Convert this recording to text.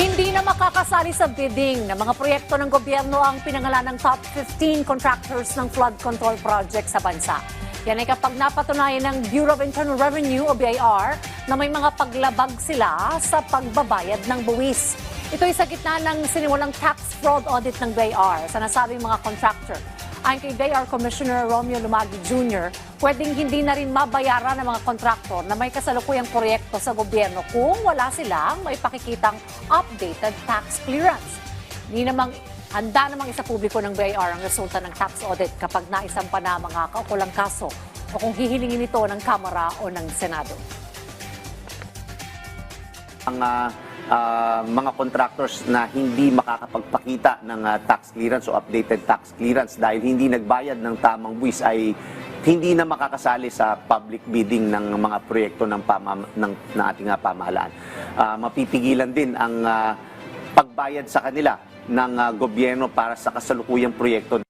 Hindi na makakasali sa bidding ng mga proyekto ng gobyerno ang pinangalan ng top 15 contractors ng flood control project sa bansa. Yan ay kapag napatunayan ng Bureau of Internal Revenue o BIR na may mga paglabag sila sa pagbabayad ng buwis. Ito ay sa gitna ng sinimulang tax fraud audit ng BIR sa nasabing mga contractor. Ayon kay Commissioner Romeo Lumagi Jr., pwedeng hindi na rin mabayaran ng mga kontraktor na may kasalukuyang proyekto sa gobyerno kung wala silang may pakikitang updated tax clearance. Hindi namang handa namang isa publiko ng BIR ang resulta ng tax audit kapag naisampa na mga kaukulang kaso o kung hihilingin ito ng Kamara o ng Senado. Ah, ah, mga contractors na hindi makakapagpakita ng ah, tax clearance o updated tax clearance dahil hindi nagbayad ng tamang buwis ay hindi na makakasali sa public bidding ng mga proyekto ng, pamam- ng, ng ating ah, pamahalaan. Ah, mapipigilan din ang ah, pagbayad sa kanila ng ah, gobyerno para sa kasalukuyang proyekto